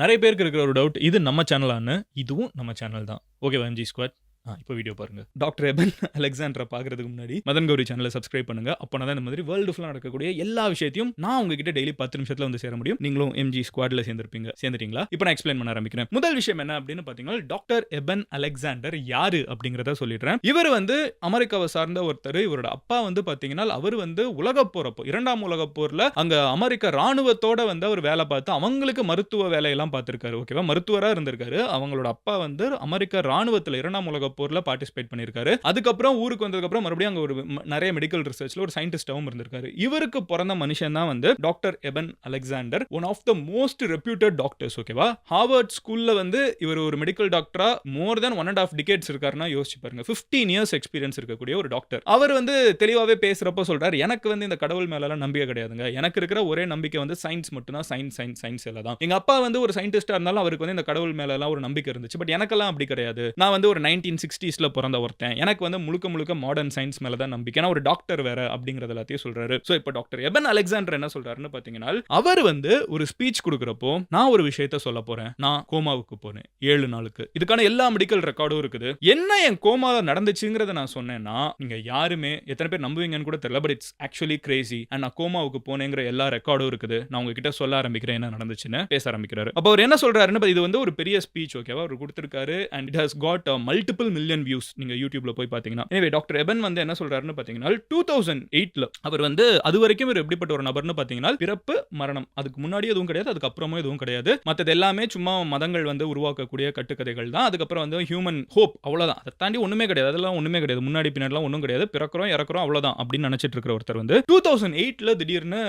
நிறைய பேருக்கு இருக்கிற ஒரு டவுட் இது நம்ம சேனலான்னு இதுவும் நம்ம சேனல் தான். ஓகே வஞ்சி ஸ்குவாட் இப்போ வீடியோ பாருங்க. டாக்டர் எபன் அலெக்சாண்டரை பார்க்கறதுக்கு முன்னாடி மதன் கௌரி சேனலை சப்ஸ்கிரைப் பண்ணுங்க. அப்போ தான் இந்த மாதிரி வேர்ல்டு ஃபுல்லாக நடக்கக்கூடிய எல்லா விஷயத்தையும் நான் உங்ககிட்ட டெய்லி பத்து நிமிஷத்தில் வந்து சேர முடியும். நீங்களும் எம்ஜி ஸ்குவாட்ல சேர்ந்திருப்பீங்க. சேர்ந்துட்டீங்களா? இப்போ நான் எக்ஸ்பிளைன் பண்ண ஆரம்பிக்கிறேன். முதல் விஷயம் என்ன அப்படின்னு பார்த்தீங்கன்னா டாக்டர் எபன் அலெக்சாண்டர் யாரு அப்படிங்கிறத சொல்லிடுறேன். இவர் வந்து அமெரிக்காவை சார்ந்த ஒருத்தர். இவரோட அப்பா வந்து பார்த்தீங்கன்னா அவர் வந்து உலக போறப்போ இரண்டாம் உலக போர்ல அங்க அமெரிக்க ராணுவத்தோட வந்து அவர் வேலை பார்த்து அவங்களுக்கு மருத்துவ வேலையெல்லாம் பார்த்திருக்காரு. ஓகேவா மருத்துவராக இருந்திருக்காரு. அவங்களோட அப்பா வந்து அமெரிக்க ராணுவத்தில் இரண்டாம் உலக போரில் பார்ட்டிசிபேட் பண்ணியிருக்காரு. அதுக்கப்புறம் ஊருக்கு வந்ததுக்கப்புறம் மறுபடியும் அங்கே ஒரு நிறைய மெடிக்கல் ரிசர்ச்ல ஒரு சயின்டிஸ்டாகவும் இருந்திருக்காரு. இவருக்கு பிறந்த மனுஷன் தான் வந்து doctor Eben Alexander one of the most reputed doctors ஓகேவா ஹார்வர்ட் ஸ்கூல்ல வந்து இவர் ஒரு மெடிக்கல் டாக்டரா more than one and of decades இருக்காருன்னா யோசிச்சு பாருங்க. 15 இயர்ஸ் எக்ஸ்பீரியன்ஸ் இருக்கக்கூடிய ஒரு டாக்டர் அவர் வந்து தெளிவாகவே பேசுறப்போ சொல்றாரு எனக்கு வந்து இந்த கடவுள் மேலெல்லாம் நம்பிக்கை கிடையாதுங்க. எனக்கு இருக்கிற ஒரே நம்பிக்கை வந்து சயின்ஸ் மட்டும்தான். சயின்ஸ் சயின்ஸ் சயின்ஸ் எல்லாம் தான். எங்க அப்பா வந்து ஒரு சயின்டிஸ்டா இருந்தாலும் அவருக்கு வந்து இந்த கடவுள் மேலெல்லாம் ஒரு நம்பிக்கை இருந்துச்சு. பட் எனக்கெல்லாம் அப்படி கிடையாது. நான் வந்து ஒரு நைன்டீன் சிக்ஸ்டீஸ்ல பிறந்த ஒருத்தன். எனக்கு வந்து முழுக்க முழுக்க மாடர்ன் சயின்ஸ் மேலே தான் நம்பிக்கை. நான் ஒரு டாக்டர் வேற அப்படிங்கறது எல்லாத்தையும் சொல்றாரு. ஸோ இப்போ டாக்டர் எபன் அலெக்சாண்டர் என்ன சொல்றாருன்னு பார்த்தீங்கன்னா அவர் வந்து ஒரு ஸ்பீச் கொடுக்குறப்போ நான் ஒரு விஷயத்த சொல்ல போறேன். நான் கோமாவுக்கு போனேன் ஏழு நாளுக்கு. இதுக்கான எல்லா மெடிக்கல் ரெக்கார்டும் இருக்குது. என்ன என் கோமாவில் நடந்துச்சுங்கிறத நான் சொன்னேன்னா நீங்கள் யாருமே எத்தனை பேர் நம்புவீங்கன்னு கூட தெரியல but it's actually crazy and நான் கோமாவுக்கு போனேங்கிற எல்லா ரெக்கார்டும் இருக்குது. நான் உங்ககிட்ட சொல்ல ஆரம்பிக்கிறேன் என்ன நடந்துச்சுன்னு பேச ஆரம்பிக்கிறாரு. அப்போ அவர் என்ன சொல்றாருன்னு இது வந்து ஒரு பெரிய ஸ்பீச் ஓகேவா அவர் கொடுத்துருக்காரு. And it has got multiple uh, million views நீங்க யூடியூப்ல போய் பாத்தீங்கன்னா எனவே டாக்டர் எபன் வந்து என்ன சொல்றாருன்னு பாத்தீங்கன்னா டூ தௌசண்ட் எயிட்ல அவர் வந்து அது வரைக்கும் இவர் எப்படிப்பட்ட ஒரு நபர்னு பாத்தீங்கன்னா பிறப்பு மரணம். அதுக்கு முன்னாடி எதுவும் கிடையாது அதுக்கப்புறமும் எதுவும் கிடையாது. மற்றது எல்லாமே சும்மா மதங்கள் வந்து உருவாக்கக்கூடிய கட்டுக்கதைகள் தான். அதுக்கப்புறம் வந்து ஹியூமன் ஹோப் அவ்வளவுதான். அதை தாண்டி ஒண்ணுமே கிடையாது. அதெல்லாம் ஒண்ணுமே கிடையாது. முன்னாடி பின்னாடிலாம் ஒன்றும் கிடையாது. பிறக்கிறோம் இறக்குறோம் அவ்வளவுதான் அப்படின்னு நினைச்சிட்டு இருக்கிற ஒருத்தர் வந்து டூ தௌசண்ட் எயிட்ல திடீர்னு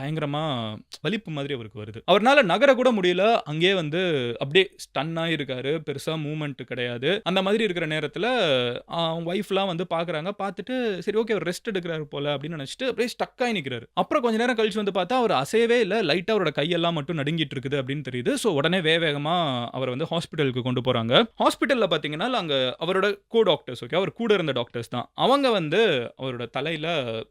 பயங்கரமா வலிப்பு மாதிரி அவருக்கு வருது. அவர்னால நகர கூட முடியல. அங்கேயே வந்து அப்படியே ஸ்டன் இருக்காரு பெருசா மூமெண்ட் கிடையாது. அந்த மாதிரி இருக்கிற நேரத்துல அவங்க ஒய்ஃப்லாம் வந்து பார்க்குறாங்க பார்த்துட்டு சரி ஓகே அவர் ரெஸ்ட் எடுக்கிறாரு போல அப்படின்னு நினச்சிட்டு அப்படியே ஸ்டக் ஆகி நிக்கிறாரு. அப்புறம் கொஞ்ச நேரம் கழிச்சு வந்து பார்த்தா அவர் அசையவே இல்லை. லைட்டாக அவரோட கையெல்லாம் மட்டும் நடுங்கிட்டு இருக்குது அப்படின்னு தெரியுது. ஸோ உடனே வே வேகமாக அவர் வந்து ஹாஸ்பிட்டலுக்கு கொண்டு போகிறாங்க ஹாஸ்பிட்டலில் பார்த்தீங்கன்னா அங்கே அவரோட கோ டாக்டர்ஸ் ஓகே அவர் கூட இருந்த டாக்டர்ஸ் தான். அவங்க வந்து அவரோட தலையில்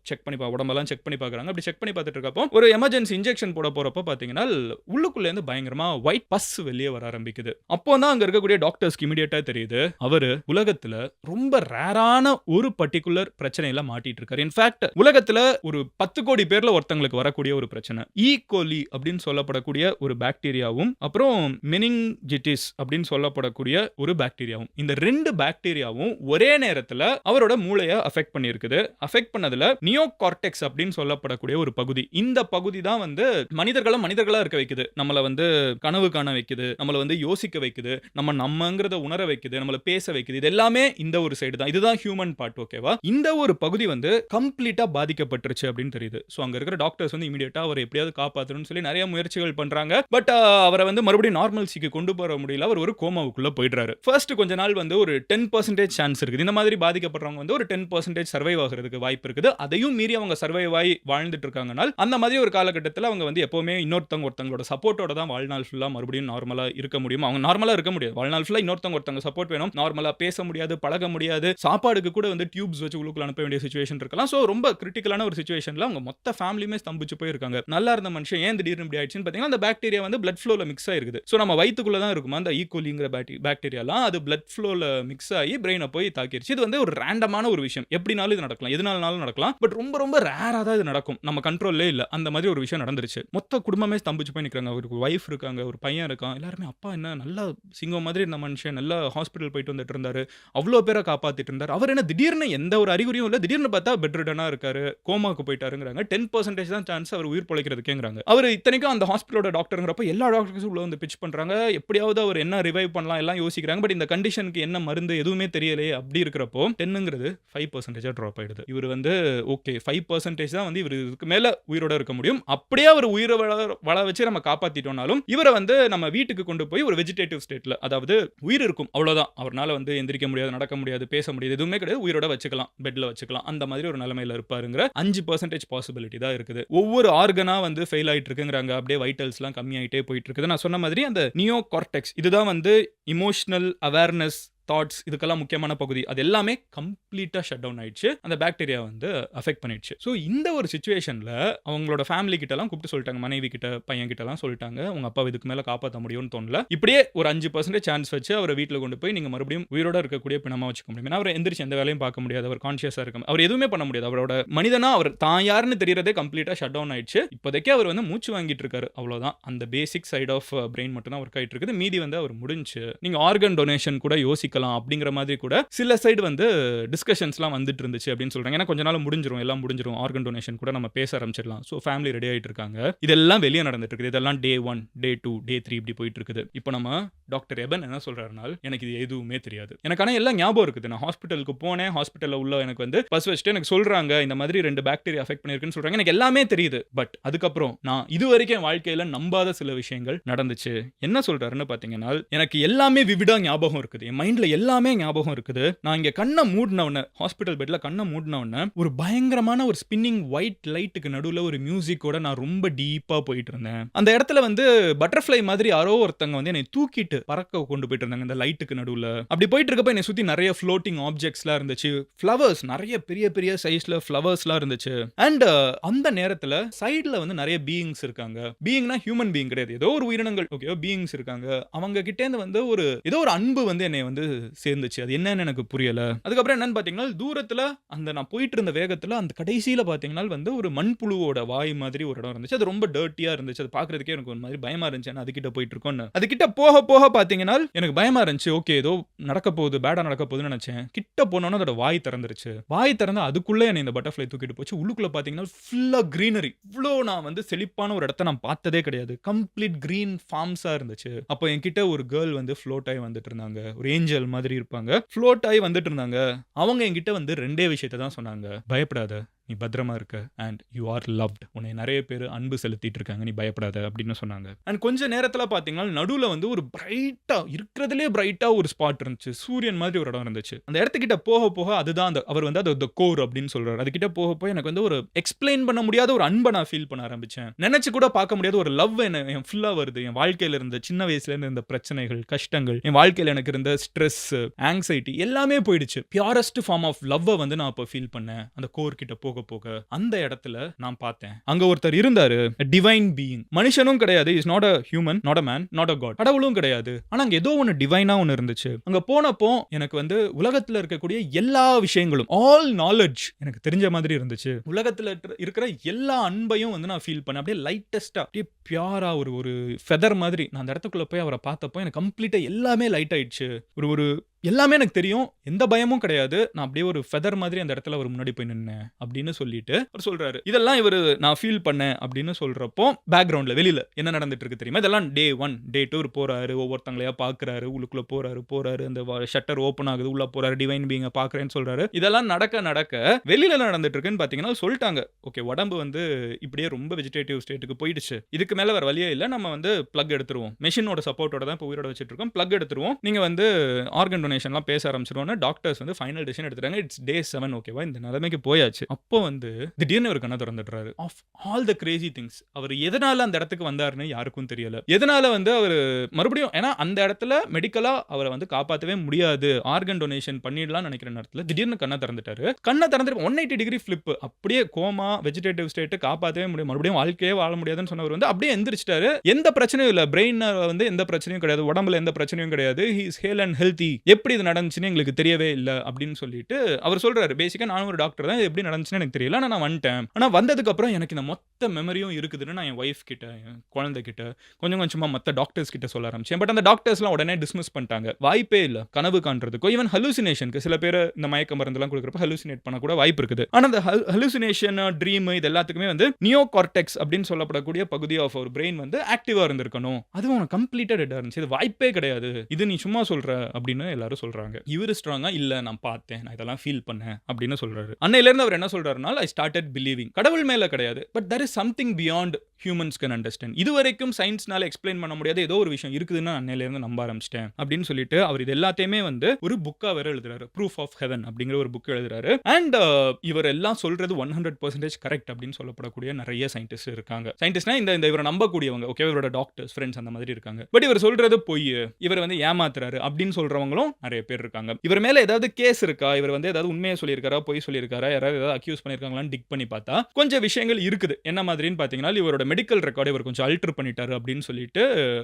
செக் பண்ணி பா உடம்பெல்லாம் செக் பண்ணி பார்க்குறாங்க அப்படி செக் பண்ணி பார்த்துட்டு இருக்கப்போ ஒரு எமர்ஜென்சி இன்ஜெக்ஷன் போட போகிறப்ப பார்த்தீங்கன்னா உள்ளுக்குள்ளேருந்து பயங்கரமாக ஒயிட் பஸ் வெளியே வர ஆரம்பிக்குது. அப்போ தான் அங்கே இருக்கக்கூடிய டாக்டர்ஸ்க்கு இமீடியட்டாக தெரியுது. அவர் உலகத்துல ரொம்ப ரேரான ஒரு பர்டிகுலர் பிரச்சனையில மாட்டிட்டு இருக்காரு இன்ஃபேக்ட் உலகத்துல ஒரு பத்து கோடி பேர்ல ஒருத்தங்களுக்கு வரக்கூடிய ஒரு பிரச்சனை. E. ஈகோலி அப்படின்னு சொல்லப்படக்கூடிய ஒரு பாக்டீரியாவும் அப்புறம் மெனிங்கிட்டிஸ் அப்படின்னு சொல்லப்படக்கூடிய ஒரு பாக்டீரியாவும் இந்த ரெண்டு பாக்டீரியாவும் ஒரே நேரத்துல அவரோட மூளையை அஃபெக்ட் பண்ணியிருக்குது. அஃபெக்ட் பண்ணதுல நியோ கார்டெக்ஸ் அப்படின்னு சொல்லப்படக்கூடிய ஒரு பகுதி. இந்த பகுதி தான் வந்து மனிதர்களை மனிதர்களா இருக்க வைக்குது. நம்மள வந்து கனவு காண வைக்குது. நம்மள வந்து யோசிக்க வைக்குது. நம்ம நம்மங்கிறத உணர வைக்குது. நம்மள பேச வைக்குது. இது எல்லாமே இந்த ஒரு சைடு தான். இதுதான் ஹியூமன் பார்ட் ஓகேவா இந்த ஒரு பகுதி வந்து கம்ப்ளீட்டா பாதிக்கப்பட்டுருச்சு அப்படின்னு தெரியுது. ஸோ அங்க இருக்கிற டாக்டர்ஸ் வந்து இமீடியட்டா அவர் எப்படியாவது காப்பாற்றணும்னு சொல்லி நிறைய முயற்சிகள் பண்றாங்க. பட் அவரை வந்து மறுபடியும் நார்மல்சிக்கு கொண்டு போற முடியல. அவர் ஒரு கோமாவுக்குள்ள போயிடுறாரு. ஃபர்ஸ்ட் கொஞ்ச நாள் வந்து ஒரு டென் பர்சன்டேஜ் சான்ஸ் இருக்குது. இந்த மாதிரி பாதிக்கப்படுறவங்க வந்து ஒரு டென் பர்சன்டேஜ் சர்வைவ் ஆகிறதுக்கு வாய்ப்பு இருக்குது. அதையும் மீறி அவங்க சர்வைவ் ஆகி வாழ்ந்துட்டு இருக்காங்கனால் அந்த மாதிரி ஒரு காலகட்டத்தில் அவங்க வந்து எப்பவுமே இன்னொருத்தவங்க ஒருத்தங்களோட சப்போர்ட்டோட தான் வாழ்நாள் ஃபுல்லாக மறுபடியும் நார்மலாக இருக்க முடியும். அவங்க நார்மலாக இருக்க முடியாது. வாழ்நாள் ஃபுல்லாக இன்னொருத்தவங்க ஒருத்தவங்க சப்போர்ட் வேணும். நார்மலாக பேச முடியாது பழக முடியாது. சாப்பாடுக்கு கூட வந்து டியூப்ஸ் வச்சு உள்ளுக்குள்ள அனுப்ப வேண்டிய சுச்சுவேஷன் இருக்கலாம். ஸோ ரொம்ப கிரிட்டிக்கலான ஒரு சுச்சுவேஷன்ல அவங்க மொத்த ஃபேமிலியுமே ஸ்தம்பிச்சு போயிருக்காங்க. நல்லா இருந்த மனுஷன் ஏன் திடீர்னு இப்படி ஆயிடுச்சுன்னு பார்த்தீங்கன்னா அந்த பாக்டீரியா வந்து பிளட் ஃப்ளோவில் மிக்ஸ் ஆயிருக்குது. ஸோ நம்ம வயிற்றுக்குள்ள தான் இருக்குமா? அந்த e. ஈகோலிங்கிற பாக்டீரியாலாம் அது பிளட் ஃப்ளோவில் மிக்ஸ் ஆகி பிரெயினை போய் தாக்கிடுச்சு இது வந்து ஒரு ரேண்டமான ஒரு விஷயம். எப்படினாலும் இது நடக்கலாம். எதுனாலும் நடக்கலாம். பட் ரொம்ப ரொம்ப ரேராக தான் இது நடக்கும். நம்ம கண்ட்ரோல்லே இல்லை. அந்த மாதிரி ஒரு விஷயம் நடந்துருச்சு. மொத்த குடும்பமே ஸ்தம்பிச்சு போய் நிற்கிறாங்க அவருக்கு ஒய்ஃப் இருக்காங்க ஒரு பையன் இருக்கான். எல்லாருமே அப்பா என்ன? நல்லா சிங்கம் மாதிரி இருந்த மனுஷன். நல்லா ஹாஸ்பிட்டல் போயிட்டு வந்துட்டு இருந்தார். அவ்வளோ பேரை காப்பாற்றிட்டு இருந்தார். அவர் என்ன திடீர்னு எந்த ஒரு அறிகுறியும் இல்லை. திடீர்னு பார்த்தா பெட் ரிடனா இருக்காரு. கோமாக்கு போயிட்டாருங்கிறாங்க. டென் பர்சன்டேஜ் தான் சான்ஸ் அவர் உயிர் பிழைக்கிறதுக்கேங்கிறாங்க. அவர் இத்தனைக்கும் அந்த ஹாஸ்பிட்டலோட டாக்டருங்கிறப்ப எல்லா டாக்டர்ஸும் உள்ள வந்து பிச் பண்ணுறாங்க எப்படியாவது அவர் என்ன ரிவைவ் பண்ணலாம் எல்லாம் யோசிக்கிறாங்க. பட் இந்த கண்டிஷனுக்கு என்ன மருந்து எதுவுமே தெரியலையே அப்படி இருக்கிறப்போ டென்னுங்கிறது ஃபைவ் பர்சன்டேஜாக ட்ராப் ஆயிடுது. இவர் வந்து ஓகே ஃபைவ் பர்சன்டேஜ் தான் வந்து இவர் இதுக்கு மேலே உயிரோட இருக்க முடியும். அப்படியே அவர் உயிரை வள வள வச்சு நம்ம காப்பாற்றிட்டோம்னாலும் இவரை வந்து நம்ம வீட்டுக்கு கொண்டு போய் ஒரு வெஜிடேட்டிவ் ஸ்டேட்டில் அதாவது உயிர் இருக்கும். அவ்வளோதான் அவரால் வந்து எந்திரிக்க முடியாது நடக்க முடியாது பேச முடியாது எதுவுமே கிடையாது. உயிரோட வச்சுக்கலாம் பெட்ல வச்சுக்கலாம். அந்த மாதிரி ஒரு நிலைமையில இருப்பாருங்கிற அஞ்சு பர்சன்டேஜ் பாசிபிலிட்டி தான் இருக்குது. ஒவ்வொரு ஆர்கனா வந்து ஃபெயில் ஆயிட்டு இருக்குங்கிறாங்க அப்படியே வைட்டல்ஸ்லாம் கம்மியாயிட்டே போயிட்டு இருக்குது நான் சொன்ன மாதிரி அந்த நியோ கார்டெக்ஸ் இதுதான் வந்து இமோஷனல் அவேர்னஸ் தாட்ஸ் இதுக்கெல்லாம் முக்கியமான பகுதி அது எல்லாமே கம்ப்ளீட்டாக ஷட் டவுன் ஆயிடுச்சு. அந்த பாக்டீரியா வந்து அஃபெக்ட் பண்ணிடுச்சு. ஸோ இந்த ஒரு சுச்சுவேஷனில் அவங்களோட ஃபேமிலி கிட்டலாம் கூப்பிட்டு சொல்லிட்டாங்க. மனைவி கிட்ட பையன் கிட்டலாம் சொல்லிட்டாங்க. உங்கள் அப்பா இதுக்கு மேலே காப்பாற்ற முடியும்னு தோணல. இப்படியே ஒரு அஞ்சு பர்சன்டேஜ் சான்ஸ் வச்சு அவரை வீட்டில் கொண்டு போய் நீங்கள் மறுபடியும் உயிரோட இருக்கக்கூடிய பிணமாக வச்சுக்க முடியும். ஏன்னா அவர் எந்திரிச்சு எந்த வேலையும் பார்க்க முடியாது. அவர் கான்ஷியஸாக இருக்க அவர் எதுவுமே பண்ண முடியாது. அவரோட மனிதனா அவர் தான் யாருன்னு தெரியறதே கம்ப்ளீட்டாக ஷட் டவுன் ஆயிடுச்சு. இப்போதைக்கு அவர் வந்து மூச்சு வாங்கிட்டு இருக்காரு. அவ்வளோதான் அந்த பேசிக் சைட் ஆஃப் பிரெயின் மட்டும் தான் ஒர்க் ஆயிட்டு இருக்குது. மீதி வந்து அவர் முடிஞ்சு நீங்கள் ஆர்கன் டொனேஷன் கூட யோசிக்க யோசிக்கலாம் அப்படிங்கிற மாதிரி கூட சில சைடு வந்து டிஸ்கஷன்ஸ்லாம் வந்துட்டு இருந்துச்சு அப்படின்னு சொல்றாங்க. ஏன்னா கொஞ்ச நாள் முடிஞ்சிரும் எல்லாம் முடிஞ்சிரும். ஆர்கன் டொனேஷன் கூட நம்ம பேச ஆரம்பிச்சிடலாம். ஸோ ஃபேமிலி ரெடி ஆயிட்டு இருக்காங்க. இதெல்லாம் வெளியே நடந்துட்டு இருக்குது. இதெல்லாம் day one day two day three இப்படி போயிட்டு இருக்குது. இப்போ நம்ம டாக்டர் எபன் என்ன சொல்றாருனால் எனக்கு இது எதுவுமே தெரியாது. எனக்கான எல்லாம் ஞாபகம் இருக்குது. நான் ஹாஸ்பிட்டலுக்கு போனேன். ஹாஸ்பிட்டலில் உள்ள எனக்கு வந்து பஸ் வச்சுட்டு எனக்கு சொல்றாங்க இந்த மாதிரி ரெண்டு பாக்டீரியா அஃபெக்ட் பண்ணிருக்குன்னு சொல்றாங்க. எனக்கு எல்லாமே தெரியுது. பட் அதுக்கப்புறம் நான் இது வரைக்கும் வாழ்க்கையில் வாழ்க்கையில நம்பாத சில விஷயங்கள் நடந்துச்சு. என்ன சொல்றாருன்னு பார்த்தீங்கன்னா எனக்கு எல்லாமே விவிடா ஞாபகம் இருக்குது. என் மைண்ட்ல எல்லாமே ஞாபகம் இருக்குது. நான் இங்க கண்ணை மூடின ஹாஸ்பிட்டல் பெட்ல கண்ணை மூடின ஒரு பயங்கரமான ஒரு ஸ்பின்னிங் ஒயிட் லைட்டுக்கு நடுவுல ஒரு மியூசிக்கோட நான் ரொம்ப டீப்பா போயிட்டு இருந்தேன். அந்த இடத்துல வந்து பட்டர்ஃப்ளை மாதிரி யாரோ ஒருத்தங்க வந்து என்னை தூக்கிட்டு பறக்க கொண்டு போயிட்டு இருந்தாங்க இந்த லைட்டுக்கு நடுவுல. அப்படி போயிட்டு இருக்கப்ப என்னை சுத்தி நிறைய ஃப்ளோட்டிங் ஆப்ஜெக்ட்ஸ்லாம் இருந்துச்சு. ஃப்ளவர்ஸ் நிறைய பெரிய பெரிய சைஸ்ல ஃப்ளவர்ஸ்லாம் இருந்துச்சு. அண்ட் uh, அந்த நேரத்துல சைடுல வந்து நிறைய பீயிங்ஸ் இருக்காங்க. பீயிங்னா ஹியூமன் பீயிங் கிடையாது. ஏதோ ஒரு உயிரினங்கள் ஓகே பீயிங்ஸ் இருக்காங்க. அவங்க கிட்டேந்து வந்து ஒரு ஏதோ ஒரு அன்பு வந்து என்னை வந்து சேர்ந்துச்சு. அது என்னன்னு எனக்கு புரியல. அதுக்கப்புறம் என்னன்னு பார்த்தீங்கன்னா தூரத்துல அந்த நான் போயிட்டு இருந்த வேகத்தில் அந்த கடைசியில் பார்த்தீங்கன்னா வந்து ஒரு மண்புழுவோட வாய் மாதிரி ஒரு இடம் இருந்துச்சு. அது ரொம்ப டர்ட்டியா இருந்துச்சு. அது பார்க்கறதுக்கே எனக்கு ஒரு மாதிரி பயமா இருந்துச்சு. நான் அதுக்கிட்ட போயிட்டு இருக்கோம்னு அதுக்கிட்ட போக போக பாத்தீங்கன்னா எனக்கு பயமா இருந்துச்சு. ஓகே ஏதோ நடக்க போகுது பேடா நடக்க போகுதுன்னு நினைச்சேன். கிட்ட போனோன்னு அதோட வாய் திறந்துருச்சு. வாய் திறந்து அதுக்குள்ளே என்னை இந்த பட்டர்ஃப்ளை தூக்கிட்டு போச்சு. உள்ளுக்குள்ள பார்த்தீங்கன்னா ஃபுல்லா க்ரீனரி இவ்வளோ நான் வந்து செழிப்பான ஒரு இடத்த நான் பார்த்ததே கிடையாது. கம்ப்ளீட் க்ரீன் ஃபார்ம்ஸாக இருந்துச்சு. அப்போ என்கிட்ட ஒரு கேர்ள் வந்து ஃப்ளோட் ஆகி வந்துட்டு இருந்தாங்க. ஒரு ஏஞ்சல் மாதிரி இருப்பாங்க. ஃப்ளோட் ஆகி வந்துட்டு இருந்தாங்க. அவங்க என்கிட்ட வந்து ரெண்டே விஷயத்தை தான் சொன்னாங்க. பயப்படாத. நீ பத்திரமா இருக்க அண்ட் யூ ஆர் லவ்ட் உன்னை நிறைய பேர் அன்பு செலுத்திட்டு இருக்காங்க. நீ பயப்படாத அப்படின்னு சொன்னாங்க. அண்ட் கொஞ்ச நேரத்தில் பார்த்தீங்கன்னா நடுவில் வந்து ஒரு பிரைட்டாக இருக்கிறதுலே பிரைட்டாக ஒரு ஸ்பாட் இருந்துச்சு. சூரியன் மாதிரி ஒரு இடம் இருந்துச்சு. அந்த இடத்துக்கிட்ட போக போக அதுதான் அந்த அவர் வந்து அது கோர் அப்படின்னு சொல்றாரு. அதுக்கிட்ட போக போய் எனக்கு வந்து ஒரு எக்ஸ்பிளைன் பண்ண முடியாத ஒரு அன்பை நான் ஃபீல் பண்ண ஆரம்பிச்சேன். நினைச்சு கூட பார்க்க முடியாத ஒரு லவ் என்ன என் ஃபுல்லாக வருது. என் வாழ்க்கையில் இருந்த சின்ன வயசுல இருந்த பிரச்சனைகள் கஷ்டங்கள் என் வாழ்க்கையில் எனக்கு இருந்த ஸ்ட்ரெஸ் ஆங்ஸைட்டி எல்லாமே போயிடுச்சு. பியூரஸ்ட் ஃபார்ம் ஆஃப் லவ்வை வந்து நான் அப்போ ஃபீல் பண்ணேன். அந்த கோர் கிட்ட போக போக அந்த இடத்துல நான் பார்த்தேன். அங்க ஒருத்தர் இருந்தாரு டிவைன் பீயிங் மனுஷனும் கிடையாது. Is not a human not a man not a god கடவுளும் கிடையாது. ஆனா அங்க ஏதோ ஒன்னு டிவைனா ஒன்னு இருந்துச்சு. அங்க போனப்போ எனக்கு வந்து உலகத்துல இருக்கக்கூடிய எல்லா விஷயங்களும் ஆல் நாலேஜ் எனக்கு தெரிஞ்ச மாதிரி இருந்துச்சு. உலகத்துல இருக்கிற- இருக்கிற எல்லா அன்பையும் வந்து நான் ஃபீல் பண்ணேன். அப்படியே லைட்டஸ்டா அப்படியே பியூரா ஒரு ஒரு ஃபெதர் மாதிரி. நான் அந்த இடத்துக்குள்ள போய் அவரை பார்த்தப்போ எனக்கு கம்ப்ளீட்டா எல்லாமே லைட் ஆயிடுச்சு. ஒரு ஒரு எல்லாமே எனக்கு தெரியும். எந்த பயமும் கிடையாது. நான் அப்படியே ஒரு ஃபெதர் மாதிரி அந்த இடத்துல அவர் முன்னாடி போய் நின்னேன் அப்படின்னு சொல்லிட்டு அவர் சொல்றாரு. இதெல்லாம் இவர் நான் ஃபீல் பண்ணேன் அப்படின்னு சொல்றப்போ பேக்ரவுண்ட்ல வெளியில என்ன நடந்துட்டு இருக்கு தெரியுமா? இதெல்லாம் டே ஒன் டே டூ போறாரு. ஒவ்வொருத்தங்களையா பாக்குறாரு. உள்ளுக்குள்ள போறாரு போறாரு. அந்த ஷட்டர் ஓப்பன் ஆகுது. உள்ள போறாரு. டிவைன் பீங்க பாக்குறேன்னு சொல்றாரு. இதெல்லாம் நடக்க நடக்க வெளியில நடந்துட்டு இருக்குன்னு பாத்தீங்கன்னா சொல்லிட்டாங்க. ஓகே உடம்பு வந்து இப்படியே ரொம்ப வெஜிடேட்டிவ் ஸ்டேட்டுக்கு போயிடுச்சு. இதுக்கு மேல வேற வழியே இல்லை. நம்ம வந்து பிளக் எடுத்துருவோம். மெஷினோட சப்போர்ட்டோட தான் இப்போ உயிரோட வச்சுட்டு இருக்கோம். பிளக் எடுத்துருவோம். நீங்க வந்து ஆர்கன் எக்ஸ்ப்ளனேஷன்லாம் பேச ஆரம்பிச்சிருவோம்னா டாக்டர்ஸ் வந்து ஃபைனல் டிசிஷன் எடுத்துட்டாங்க. இட்ஸ் டே செவன் ஓகேவா இந்த நிலைமைக்கு போயாச்சு. அப்போ வந்து திடீர்னு ஒரு கண்ணை திறந்துடுறாரு. Of all the crazy things அவர் எதனால அந்த இடத்துக்கு வந்தாருன்னு யாருக்கும் தெரியல. எதனால வந்து அவர் மறுபடியும் ஏன்னா அந்த இடத்துல மெடிக்கலா அவரை வந்து காப்பாற்றவே முடியாது. ஆர்கன் டொனேஷன் பண்ணிடலாம் நினைக்கிற நேரத்தில் திடீர்னு கண்ணை திறந்துட்டாரு. கண்ணை திறந்துட்டு ஒன் எயிட்டி டிகிரி ஃபிளிப் அப்படியே கோமா வெஜிடேட்டிவ் ஸ்டேட் காப்பாற்றவே முடியும். மறுபடியும் வாழ்க்கையே வாழ முடியாதுன்னு சொன்னவர் வந்து அப்படியே எந்திரிச்சிட்டாரு. எந்த பிரச்சனையும் இல்லை. பிரெயின் வந்து எந்த பிரச்சனையும் கிடையாது. உடம்புல எந்த பிரச்சனையும் கிடையாது. ஹீஸ் ஹேல் அண்ட் ஹெல்த்தி எப்படி இது நடந்துச்சுன்னு எங்களுக்கு தெரியவே இல்லை அப்படின்னு சொல்லிட்டு அவர் சொல்றாரு. பேசிக்காக நானும் ஒரு டாக்டர் தான். இது எப்படி நடந்துச்சுன்னு எனக்கு தெரியல. ஆனால் நான் வந்துட்டேன். ஆனால் வந்ததுக்கு அப்புறம் எனக்கு இந்த மொத்த மெமரியும் இருக்குதுன்னு நான் என் ஒய்ஃப் கிட்ட என் குழந்தை கிட்ட கொஞ்சம் கொஞ்சமாக மற்ற டாக்டர்ஸ் கிட்ட சொல்ல ஆரம்பிச்சேன். பட் அந்த டாக்டர்ஸ்லாம் உடனே டிஸ்மிஸ் பண்ணிட்டாங்க. வாய்ப்பே இல்லை. கனவு காண்றதுக்கோ ஈவன் ஹலூசினேஷனுக்கு சில பேர் இந்த மயக்க மருந்துலாம் கொடுக்குறப்ப ஹலூசினேட் பண்ண கூட வாய்ப்பு இருக்குது. ஆனால் அந்த ஹலூசினேஷன் ட்ரீம் இது எல்லாத்துக்குமே வந்து நியோ கார்டெக்ஸ் அப்படின்னு சொல்லப்படக்கூடிய பகுதி ஆஃப் ஒரு பிரெயின் வந்து ஆக்டிவாக இருந்திருக்கணும். அது உனக்கு கம்ப்ளீட்டாக டெட்டாக இருந்துச்சு. இது வாய்ப்பே கிடையாது. இது நீ சும்மா சொல்கிற அப்படின்னு எல்லாரும் சொல்றாங்க. இவர் ஸ்ட்ராங்கா இல்ல நான் பார்த்தேன். நான் இதெல்லாம் ஃபீல் பண்ணேன். அப்படின்னு சொல்றாரு. அன்னையில இருந்து அவர் என்ன சொல்றாருனால ஐ ஸ்டார்டட் பிலீவிங் கடவுள் மேல கிடையாது but there is something beyond humans can understand இது வரைக்கும் சயின்ஸ்னால எக்ஸ்பிளைன் பண்ண முடியாத ஏதோ ஒரு விஷயம் இருக்குதுன்னு அன்னையிலேருந்து நம்ப ஆரம்பிச்சிட்டேன் அப்படின்னு சொல்லிட்டு அவர் இது எல்லாத்தையுமே வந்து ஒரு புக்காக வேற எழுதுறாரு. ப்ரூஃப் ஆஃப் ஹெவன் அப்படிங்கிற ஒரு புக் எழுதுறாரு. அண்ட் uh, இவர் எல்லாம் சொல்றது ஒன் ஹண்ட்ரட் பர்சன்டேஜ் கரெக்ட் அப்படின்னு சொல்லப்படக்கூடிய நிறைய சயின்டிஸ்ட் இருக்காங்க. சயின்டிஸ்ட்னா இந்த இந்த இவரை நம்பக்கூடியவங்க ஓகே இவரோட டாக்டர்ஸ் ஃப்ரெண்ட்ஸ் அந்த மாதிரி இருக்காங்க. பட் இவர் சொல்றது பொய் இவர் வந்து ஏமாத்துறாரு அப்படின்னு சொல்றவங்களும் நிறைய பேர் இருக்காங்க. இவர் மேல ஏதாவது கேஸ் இருக்கா? இவர் வந்து ஏதாவது உண்மையை சொல்லியிருக்காரா? பொய் சொல்லியிருக்காரா? யாராவது ஏதாவது அக்யூஸ் பண்ணியிருக்காங்களான்னு டிக் பண்ணி பார்த்தா கொஞ்சம் விஷயங்கள் இருக்குது. என்ன மாதிரின்னு பார்த்தீங்கன்னா இவரோட மெடிக்கல் ரெக்கார்டு இவர் கொஞ்சம் அல்டர் பண்ணிட்டாரு அப்படின்னு சொல்லிட்டு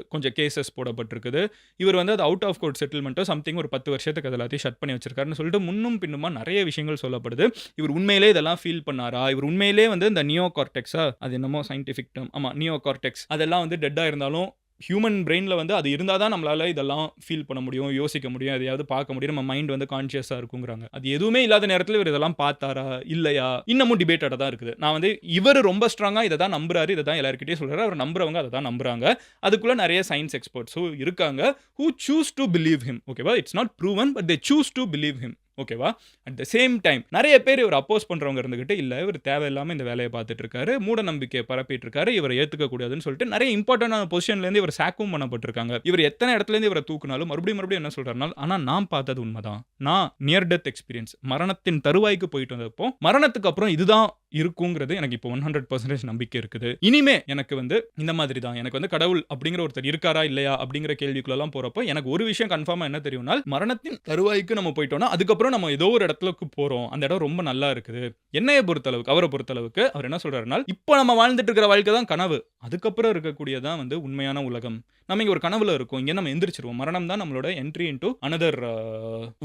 கொஞ்சம் கேசஸ் போடப்பட்டிருக்குது. இவர் வந்து அது அவுட் ஆஃப் கோர்ட் செட்டில்மெண்ட்டோ சம்திங் ஒரு பத்து வருஷத்துக்கு அது எல்லாத்தையும் ஷட் பண்ணி வச்சிருக்காருன்னு சொல்லிட்டு முன்னும் பின்னுமா நிறைய விஷயங்கள் சொல்லப்படுது. இவர் உண்மையிலே இதெல்லாம் ஃபீல் பண்ணாரா? இவர் உண்மையிலே வந்து இந்த நியோ கார்டெக்ஸா அது என்னமோ சயின்டிஃபிக் டம் ஆமாம் நியோ கார்டெக்ஸ் அதெல்லாம் வந்து டெட்டாக இருந்தாலும் ஹியூமன் பிரெயினில் வந்து அது இருந்தால் தான் நம்மளால இதெல்லாம் ஃபீல் பண்ண முடியும் யோசிக்க முடியும் எதையாவது பார்க்க முடியும். நம்ம மைண்ட் வந்து கான்ஷியஸாக இருக்குங்கிறாங்க. அது எதுவுமே இல்லாத நேரத்தில் இவர் இதெல்லாம் பார்த்தாரா இல்லையா? இன்னமும் டிபேட்டடாக தான் இருக்குது. நான் வந்து இவர் ரொம்ப ஸ்ட்ராங்காக இதை தான் நம்புறாரு இதை தான் எல்லாருக்கிட்டே சொல்கிறாரு அவர் நம்புறவங்க அதை தான் நம்புறாங்க. அதுக்குள்ளே நிறைய சயின்ஸ் எக்ஸ்பர்ட்ஸும் இருக்காங்க who choose to believe him ஓகேவா it's not proven but they choose to believe him ஓகேவா? அட் த சேம் டைம் நிறைய பேர் இவர் அப்போஸ் பண்ணுறவங்க இருந்துகிட்டு இல்லை இவர் தேவையில்லாமல் இந்த வேலையை பார்த்துட்டு இருக்காரு மூட நம்பிக்கையை பரப்பிட்டு இருக்காரு இவரை ஏற்றுக்க கூடாதுன்னு சொல்லிட்டு நிறைய இம்பார்ட்டன்டான பொசிஷன்லேருந்து இவர் சாக்கும் பண்ணப்பட்டிருக்காங்க. இவர் எத்தனை இடத்துல இருந்து இவரை தூக்குனாலும் மறுபடியும் மறுபடியும் என்ன சொல்றாருனால் ஆனால் நான் பார்த்தது உண்மைதான். நான் நியர் டெத் எக்ஸ்பீரியன்ஸ் மரணத்தின் தருவாய்க்கு போயிட்டு வந்தப்போ மரணத்துக்கு அப்புறம் இதுதான் இருக்குங்கிறது எனக்கு இப்போ ஒன் ஹண்ட்ரட் பர்சன்டேஜ் நம்பிக்கை இருக்குது. இனிமே எனக்கு வந்து இந்த மாதிரி தான் எனக்கு வந்து கடவுள் அப்படிங்கிற ஒருத்தர் இருக்காரா இல்லையா அப்படிங்கிற கேள்விக்குள்ளெல்லாம் போகிறப்போ எனக்கு ஒரு விஷயம் கன்ஃபார்மாக என்ன தெரியும்னால் மரணத்தின் தருவாய்க்கு நம்ம போயிட்டோம்னா அதுக்கப்புறம் நம்ம ஏதோ ஒரு இடத்துலக்கு போறோம். அந்த இடம் ரொம்ப நல்லா இருக்குது. என்னைய பொறுத்தளவுக்கு அவரை பொறுத்தளவுக்கு அவர் என்ன சொல்றாருனால் இப்போ நம்ம வாழ்ந்துட்டு இருக்கிற வாழ்க்கை தான் கனவு. அதுக்கப்புறம் இருக்கக்கூடியதான் வந்து உண்மையான உலகம். நம்ம இங்கே ஒரு கனவுல இருக்கோம். இங்கே நம்ம எந்திரிச்சிருவோம். மரணம் தான் நம்மளோட என்ட்ரி இன்டு அனதர்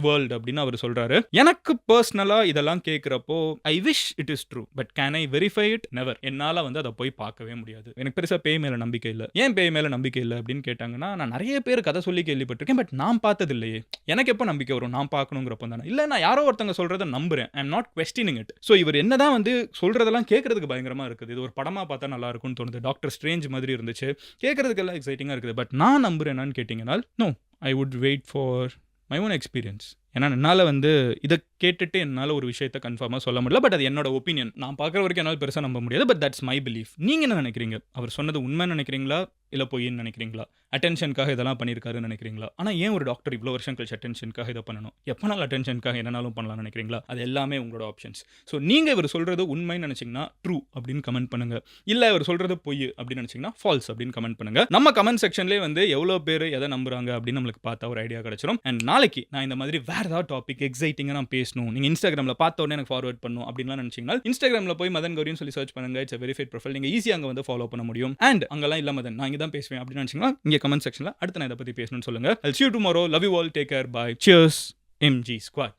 வேர்ல்டு அப்படின்னு அவர் சொல்றாரு. எனக்கு பர்சனலா இதெல்லாம் கேட்கிறப்போ I wish it is true but can I verify it never என்னால வந்து அதை போய் பார்க்கவே முடியாது. எனக்கு பெருசா பேய் மேல நம்பிக்கை இல்லை. ஏன் பேய் மேல நம்பிக்கை இல்லை அப்படின்னு கேட்டாங்கன்னா நான் நிறைய பேர் கதை சொல்லி கேள்விப்பட்டிருக்கேன் பட் நான் பார்த்தது இல்லையே எனக்கு எப்போ நம்பிக்கை வரும்? நான் பார்க்கணுங்கிறப்ப தானே. இல்லை நான் யாரோ ஒருத்தங்க சொல்கிறத நம்புறேன். I am not questioning it so இவர் என்னதான் வந்து சொல்கிறதெல்லாம் கேட்கறதுக்கு பயங்கரமாக இருக்குது. இது ஒரு படமாக பார்த்தா நல்லா இருக்கும்னு தோணுது. டாக்டர் ஸ்ட்ரேஞ்ச் மாதிரி இருந்துச்சு. கேட்கறதுக்கு எல்லாம் எக்ஸைட்டிங்காக இருக்குது. பட் நான் நம்புகிறேன் என்னன்னு கேட்டிங்கன்னா no I would wait for my own experience ஏன்னா என்னால் வந்து இதை கேட்டுட்டு என்னால் ஒரு விஷயத்த கன்ஃபார்மாக சொல்ல முடியல. பட் அது என்னோட ஒப்பீனியன் நான் பார்க்குற வரைக்கும் என்னால் பெருசாக நம்ப முடியாது. பட் தட்ஸ் மை பிலீஃப் நீங்கள் என்ன நினைக்கிறீங்க? அவர் சொன்னது உண்மை நினைக்கிறீங்களா? இல்லை பொய்ன்னு நினைக்கிறீங்களா? அட்டென்ஷனுக்காக இதெல்லாம் பண்ணியிருக்காருன்னு நினைக்கிறீங்களா? ஆனால் ஏன் ஒரு டாக்டர் இவ்வளோ வருஷம் கழிச்சு அட்டென்ஷனுக்காக இதை பண்ணணும்? எப்போனாலும் அட்டென்ஷனுக்காக என்னனாலும் பண்ணலாம்னு நினைக்கிறீங்களா? அது எல்லாமே உங்களோட ஆப்ஷன்ஸ் ஸோ நீங்கள் இவர் சொல்கிறது உண்மைன்னு நினச்சிங்கன்னா ட்ரூ அப்படின்னு கமெண்ட் பண்ணுங்க. இல்லை இவர் சொல்கிறது பொய் அப்படின்னு நினச்சிங்கன்னா ஃபால்ஸ் அப்படின்னு கமெண்ட் பண்ணுங்க. நம்ம கமெண்ட் செக்ஷன்லேயே வந்து எவ்வளோ பேர் எதை நம்புறாங்க அப்படின்னு நம்மளுக்கு பார்த்தா ஒரு ஐடியா கிடைச்சிரும். அண்ட் நாளைக்கு நான் இந்த மாதிரி வேறு ஏதாவது டாபிக் எக்ஸைட்டிங்காக நான் பேசணும். நீங்கள் இன்ஸ்டாகிராமில் பார்த்த உடனே எனக்கு ஃபார்வர்ட் பண்ணும் அப்படின்லாம் நினச்சிங்கன்னா இன்ஸ்டாகிராமில் போய் மதன் கௌரின்னு சொல்லி சர்ச் பண்ணுங்க. இட்ஸ் வெரிஃபைட் ப்ரொஃபைல் நீங்கள் ஈஸியாக அங்கே வந்து ஃபாலோ பண்ண முடியும். அண்ட் அங்கெல்லாம் இல்லை மதன் நான் இங்கே தான் பேசுவேன் அப்படின்னு நினச்சிங்கன்னா இங்கே கமெண்ட் செக்ஷனில் அடுத்து நான் இதை பற்றி பேசணும்னு சொல்லுங்கள் I'll see tomorrow love you all take care bye cheers MG squad